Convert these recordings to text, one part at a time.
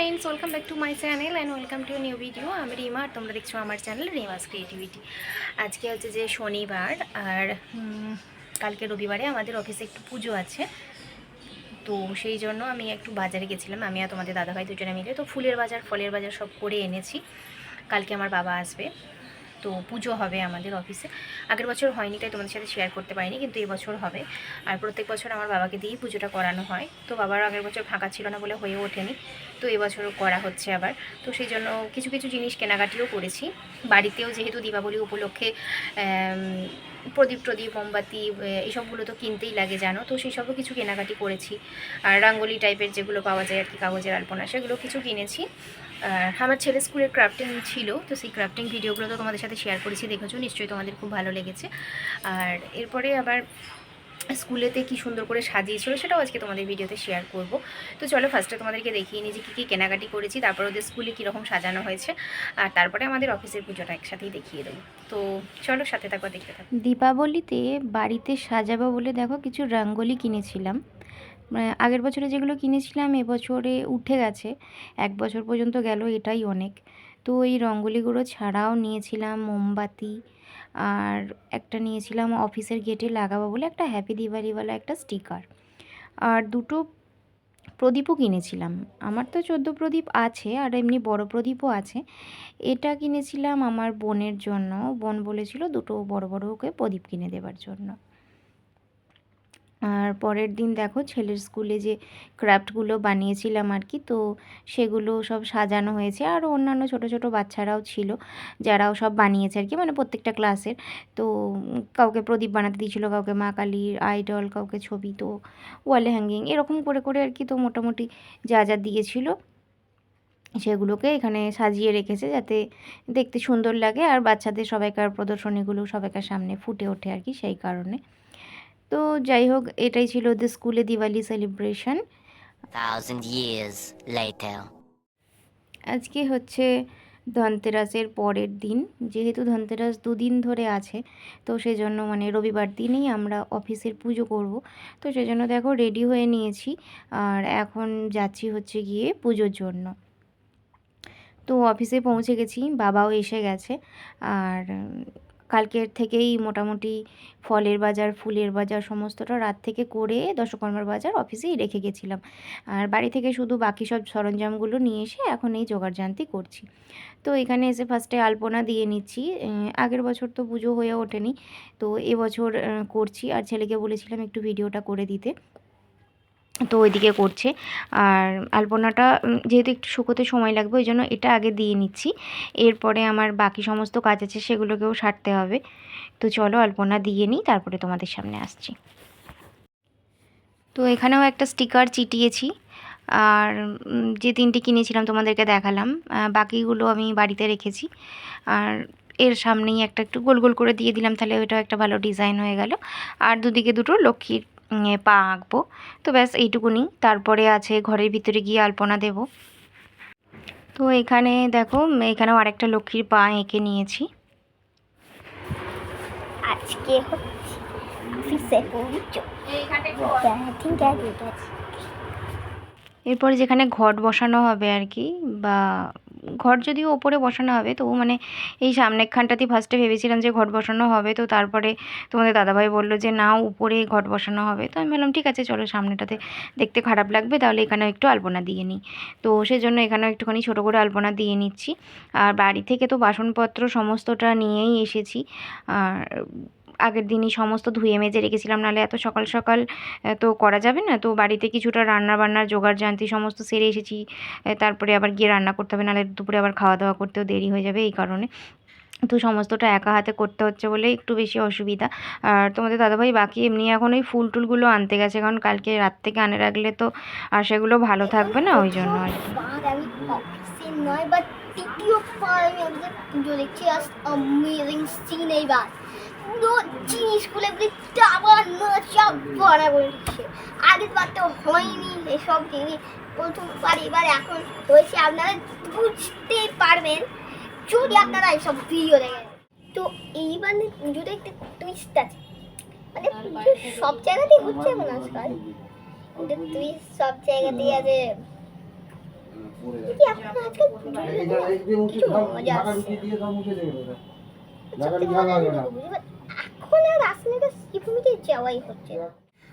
Friends welcome back to my channel and welcome to new video আমি রিমা আর তোমরা দেখছ আমার চ্যানেল রিমাস ক্রিয়েটিভিটি আজকে হচ্ছে যে শনিবার আর কালকে রবিবারে আমাদের অফিসে একটু পুজো আছে। তো সেই জন্য আমি একটু বাজারে গেছিলাম, আমি আর তোমাদের দাদাভাই দুজনে মিলে। তো ফুলের বাজার, ফলের বাজার সব করে এনেছি। কালকে আমার বাবা আসবে। তো পুজো হবে আমাদের অফিসে। আগের বছর হয়নি, তাই তোমাদের সাথে শেয়ার করতে পারিনি, কিন্তু এবছর হবে। আর প্রত্যেক বছর আমার বাবাকে দিয়েই পুজোটা করানো হয়। তো বাবার আগের বছর ফাঁকা ছিল না বলে হয়ে ওঠেনি। তো এবছরও করা হচ্ছে আবার। তো সেই জন্য কিছু কিছু জিনিস কেনাকাটিও করেছি। বাড়িতেও যেহেতু দীপাবলি উপলক্ষে প্রদীপ প্রদীপ, মোমবাতি এইসবগুলো তো কিনতেই লাগে, জানো? তো সেই সবও কিছু কেনাকাটি করেছি। আর রাঙ্গোলি টাইপের যেগুলো পাওয়া যায় আর কি, কাগজের আলপনা, সেগুলো কিছু কিনেছি। আমার ছেলে স্কুলের ক্রাফটিং ছিল, তো সেই ক্রাফটিং ভিডিওগুলো তো তোমাদের সাথে শেয়ার করেছি, দেখেছ? নিশ্চয়ই তোমাদের খুব ভালো লেগেছে। আর এরপরে আবার স্কুলেতে কি সুন্দর করে সাজিয়েছিল, সেটাও আজকে তোমাদের ভিডিওতে শেয়ার করব। তো চলো ফার্স্টে তোমাদেরকে দেখিয়ে নিই যে কী কী কেনাকাটি করেছি, তারপর ওদের স্কুলে কীরকম সাজানো হয়েছে, আর তারপরে আমাদের অফিসের পুজোটা একসাথেই দেখিয়ে দেবো। তো চলো সাথে থাকো, দেখতে থাকো। দীপাবলিতে বাড়িতে সাজাবো বলে দেখো কিছু রঙ্গোলি কিনেছিলাম। আগের বছরে যেগুলো কিনেছিলাম এবছরে উঠে গেছে। এক বছর পর্যন্ত গেল, এটাই অনেক। তো এই রঙ্গোলিগুলো ছাড়াও নিয়েছিলাম মোমবাতি, আর একটা নিয়েছিলাম অফিসের গেটে লাগাবো বলে একটা হ্যাপি দিওয়ালিওয়ালা একটা স্টিকার। আর দুটো প্রদীপও কিনেছিলাম। আমার তো চোদ্দ প্রদীপ আছে, আর এমনি বড় প্রদীপও আছে। এটা কিনেছিলাম আমার বোনের জন্য। বোন বলেছিল দুটো বড় বড় ওকে প্রদীপ কিনে দেওয়ার জন্য। আর পরের দিন দেখো ছেলের স্কুলে যে ক্রাফটগুলো বানিয়েছিলাম আর কি, তো সেগুলো সব সাজানো হয়েছে। আর অন্যান্য ছোট ছোট বাচ্চারাও ছিল, যারাও সব বানিয়েছে আর কি মানে প্রত্যেকটা ক্লাসের। তো কাউকে প্রদীপ বানাতে দিয়েছিলো, কাউকে মা কালীর আইডল, কাউকে ছবি, তো ওয়ালে হ্যাঙ্গিং, এরকম করে করে আর কি তো মোটামুটি যা যা দিয়েছিল সেগুলোকে এখানে সাজিয়ে রেখেছে যাতে দেখতে সুন্দর লাগে। আর বাচ্চাদের সবাইকার প্রদর্শনীগুলো সবাইকার সামনে ফুটে ওঠে আর কি সেই কারণে। তো যাই হোক এটাই ছিল ওদের স্কুলে দিওয়ালি সেলিব্রেশন. আজকে হচ্ছে ধনতেরাসের পরের দিন। যেহেতু ধনতেরাস দুদিন ধরে আছে তো সেজন্য মানে রবিবার দিনেই আমরা অফিসের পুজো করব। তো সেজন্য দেখো রেডি হয়ে নিয়েছি। আর এখন যাচ্ছি হচ্ছে গিয়ে পুজোর জন্য। তো অফিসে পৌঁছে গেছি বাবাও এসে গেছে। আর কালকের থেকেই মোটামুটি ফলের বাজার, ফুলের বাজার সমস্তটা রাত থেকে করে দশকর্মার বাজার অফিসেই রেখে গেছিলাম। আর বাড়ি থেকে শুধু বাকি সব সরঞ্জামগুলো নিয়ে এসে এখন এই জোগাড় জোগাড়জান্তি করছি। তো এখানে এসে ফার্স্টে আলপনা দিয়ে নিচ্ছি। আগের বছর তো পুজো হয়ে ওঠেনি। তো এবছর করছি। আর ছেলেকে বলেছিলাম একটু ভিডিওটা করে দিতে। তো ওইদিকে করছে। আর আলপনাটা যেহেতু একটু শুকোতে সময় লাগবে, ওই জন্য এটা আগে দিয়ে নিচ্ছি। এরপরে আমার বাকি সমস্ত কাজ আছে, সেগুলোকেও সারতে হবে। তো চলো আলপনা দিয়ে নিই, তারপরে তোমাদের সামনে আসছি। তো এখানেও একটা স্টিকার চিটিয়েছি। আর যে তিনটে কিনেছিলাম তোমাদেরকে দেখালাম বাকিগুলো আমি বাড়িতে রেখেছি। আর এর সামনেই একটা একটু গোল গোল করে দিয়ে দিলাম, তাহলে ওইটাও একটা ভালো ডিজাইন হয়ে গেল। আর দুদিকে দুটো লক্ষ্মীর পা আঁকবো। তো ব্যাস এইটুকুনি। তারপরে আছে ঘরের ভিতরে গিয়ে আলপনা দেব। তো এখানে দেখো এখানেও আরেকটা লক্ষ্মীর পা এঁকে নিয়েছি। আজকে এরপরে যেখানে ঘট বসানো হবে আর কি বা ঘট যদিও ওপরে বসানো হবে, তবু মানে এই সামনেখানটাতেই ফার্স্টে ভেবেছিলাম যে ঘট বসানো হবে, তো তারপরে তোমাদের দাদাভাই বলল যে না, উপরে ঘট বসানো হবে। তো আমি বললাম ঠিক আছে, চলো সামনেটাতে দেখতে খারাপ লাগবে, তাহলে এখানেও একটু আলপনা দিয়ে নিই। তো সেজন্য এখানেও একটুখানি ছোটো করে আলপনা দিয়ে নিচ্ছি। আর বাড়ি থেকে তো বাসনপত্র সমস্তটা নিয়েই এসেছি। আর আগের দিনই সমস্ত ধুয়ে মেজে রেখেছিলাম, নাহলে এত সকাল সকাল তো করা যাবে না। তো বাড়িতে কিছুটা রান্না বান্নার জোগাড় জানতি, সমস্ত সেরে এসেছি। তারপরে আবার গিয়ে রান্না করতে হবে, নাহলে দুপুরে আবার খাওয়া দাওয়া করতেও দেরি হয়ে যাবে এই কারণে। তো সমস্তটা একা হাতে করতে হচ্ছে বলে একটু বেশি অসুবিধা। আর তোমাদের দাদাভাই বাকি এমনি এখন ওই ফুল টুলগুলো আনতে গেছে, কারণ কালকে রাত থেকে আনে রাখলে তো আর সেগুলো ভালো থাকবে না, ওই জন্য আর কি। তৃতীয় বার আমি আমাদের পুজো দেখছি আজ অ্যামেজিং সিন এইবার। পুরো জিনিসগুলো এগুলি টাবার না ভরা করে দিচ্ছে। আগের বার তো হয়নি এসব জিনিস প্রথমবার এবার এখন হয়েছে আপনারা বুঝতেই পারবেন। যদি আপনারা এইসব ভিডিও দেখেন। তো এইবার পুজোটা একটু টুইস্ট আছে। মানে সব জায়গাতেই হচ্ছে এখন আজকাল। কিন্তু তুই সব জায়গাতেই আছে। এখন আর রাসমেকা শ্রীভূমিতে যাওয়াই হচ্ছে।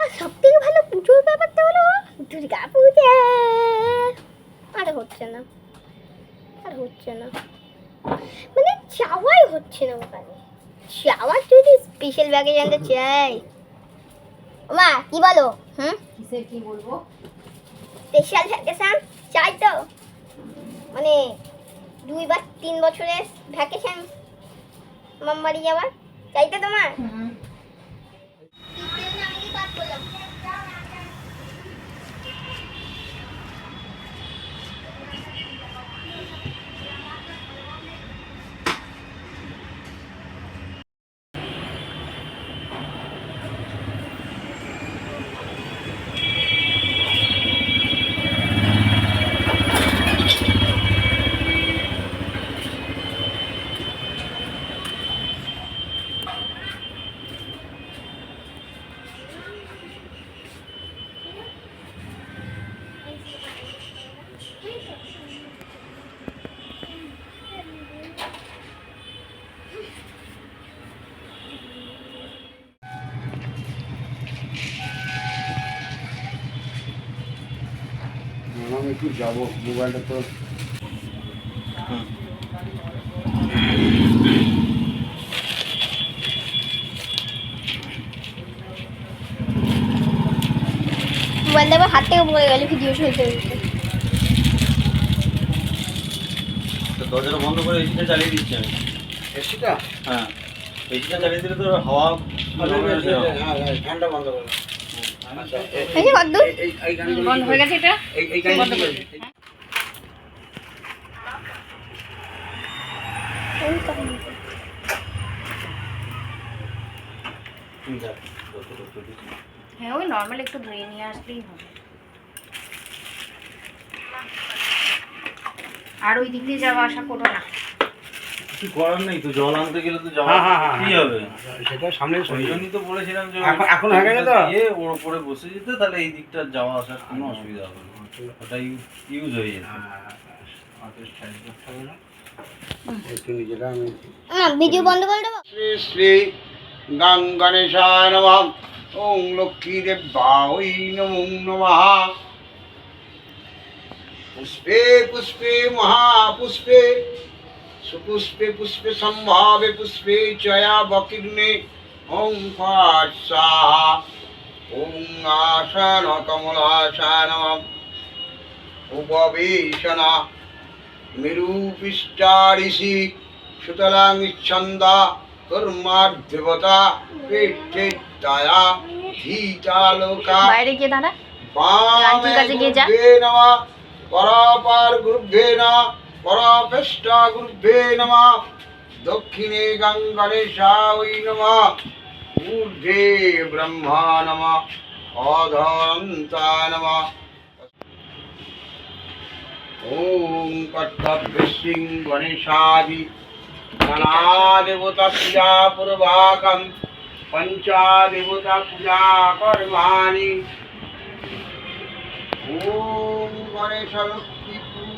আর সব থেকে ভালো পুজোর ব্যাপারটা হলো দুর্গা পূজা আর হচ্ছে না আর হচ্ছে না মানে যাওয়াই হচ্ছে না ওখানে যাওয়ার যদি স্পেশাল ব্যাগে জানতে চাই মা কি বলো হুম কি বলব স্পেশাল ভ্যাকেশন চাই তো। মানে দুই বা তিন বছরের ভ্যাকেশন মামবাড়ি যাওয়ার। চাই তো তোমার আমি একটু যাব মোবাইলটা তো। হাত থেকে পড়ে গেলে ভিডিও চলতে দরজাটা বন্ধ করে এসিটা চালিয়ে দিচ্ছি আমি। এসিটা হ্যাঁ এসিটা চালিয়ে দিলে তো হাওয়া ফ্যানটা বন্ধ করো আচ্ছা, এ- এই যে কদ্দূর বন্ধ হয়ে গেছে এটা? হ্যাঁ ওই নর্মাল একটু ধুয়ে নিয়ে আসলেই হবে। আর ওই দিক দিয়ে যাওয়া আসা করো না। কিছু করার নেই তো জল আনতে গেলে তো যাওয়া কি। হবে? সেটা সামনে ওই জন্যই তো বলেছিলাম যে এখন- এখন হয়ে গেছে তো? দিয়ে ওর উপরে বসে যেতে তাহলে এই দিকটা যাওয়া আসার কোনো অসুবিধা হবে না। ওটা ইউজ হয়ে যেত। একটু নিজেরা আমি ভিডিও বন্ধ করে দেবো। শ্রী শ্রী গাং গণেশায় নমঃ। ওং লক্ষ্মী দেব্যা ওই নমঃ। পুষ্পে পুষ্পে মহাপুষ্পে। সুপুষ্পে পুষ্পে সম্ভাবে পুষ্পে চয়া বকীর্ণে। ওং ফাট স্বাহা ওং আশান কমলাশান উপবেশনা মেরুপিষ্টারিষি সুতরাং ইচ্ছন্দা কর্মার্দেবতা পেটেতায়া ধীতালোকা। বাইরে গিয়ে দাঁড়া। বামে কাছে গিয়ে যা। পরাপার গুরুভ্যে নমঃ। পরাপেষ্টা গুরুভ্যে নমঃ। দক্ষিণে গঙ্গণেশায় নমঃ। ঊর্ধ্বে ব্রহ্মা নমঃ। অধন্তা নমঃ। ওম কর্তব্যসিং গণেশাদি। নানাদেবতা পূজা পূর্বাকম পঞ্চাদেবতা পূজা কর্মাণি। ওম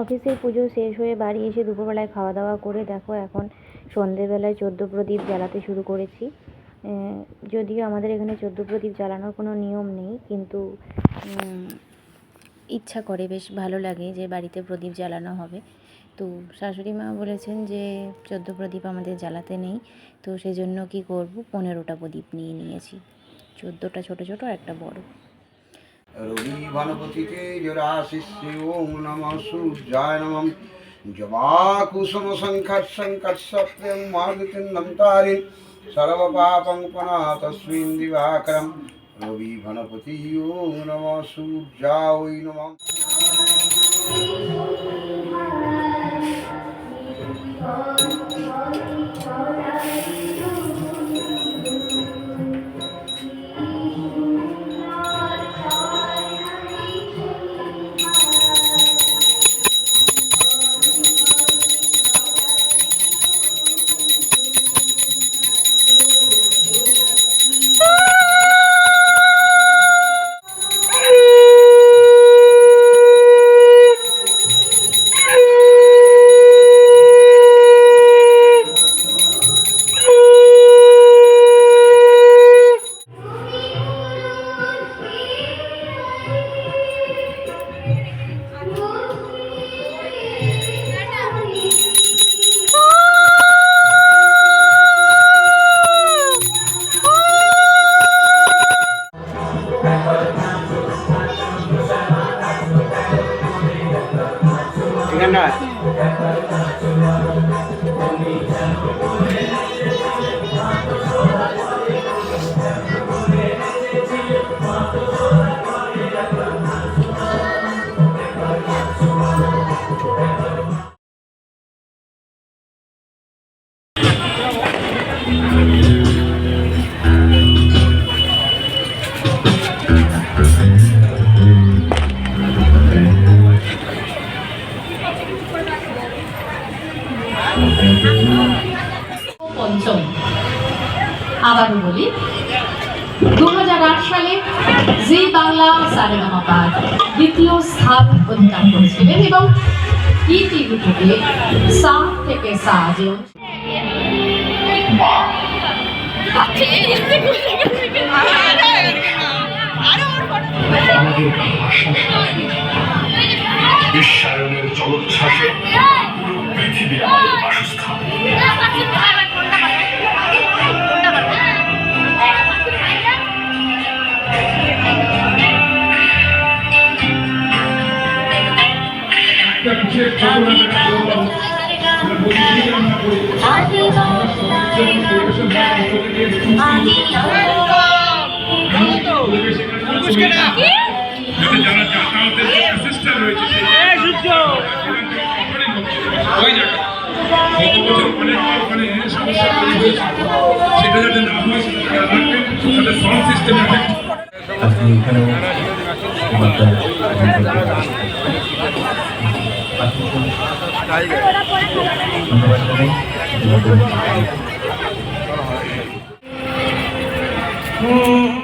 অফিসের পুজো শেষ হয়ে বাড়ি এসে দুপুরবেলায় খাওয়া দাওয়া করে দেখো এখন সন্ধেবেলায় চোদ্দ প্রদীপ জ্বালাতে শুরু করেছি। যদিও আমাদের এখানে চোদ্দ প্রদীপ জ্বালানোর কোনো নিয়ম নেই, কিন্তু ইচ্ছা করে, বেশ ভালো লাগে যে বাড়িতে প্রদীপ জ্বালানো হবে। তো শাশুড়ি মা বলেছেন যে চোদ্দ প্রদীপ আমাদের জ্বালাতে নেই, তো সেই জন্য কী করব? পনেরোটা প্রদীপ নিয়ে নিয়েছি। চোদ্দোটা ছোটো ছোটো আর একটা বড়। রবি বনপতিতে জরাশিষ্যে ওম নম সূর্যায় নম। জবাকুসুম সংখট সংকট সত্যম মার্গতিন্দম তারিণ সর্বপাপং পনাতস্মিন দিবাকরম। রবি বনপতি ওম নম সূর্যায় নম। অধিকার করেছিলেন এবং ইটিভি থেকে সা থেকে সা যে আমাদের ভাষা বিশ্বায়নের জলোচ্ছ্বাসে পৃথিবী আমাদের বাসস্থান। যাতে যারা যাতায়াতের সিস্টেম রয়েছে ধন্যবাদ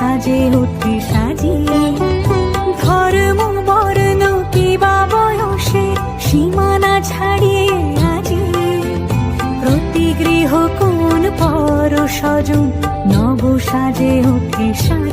সাজে ওঠে সাজিয়ে। ধর্ম বর্ণ কিবা বয়সে, সীমানা ছাড়িয়ে আজি। প্রতি গৃহ কোন পর সজন, নব সাজে ওঠে সাজিয়ে।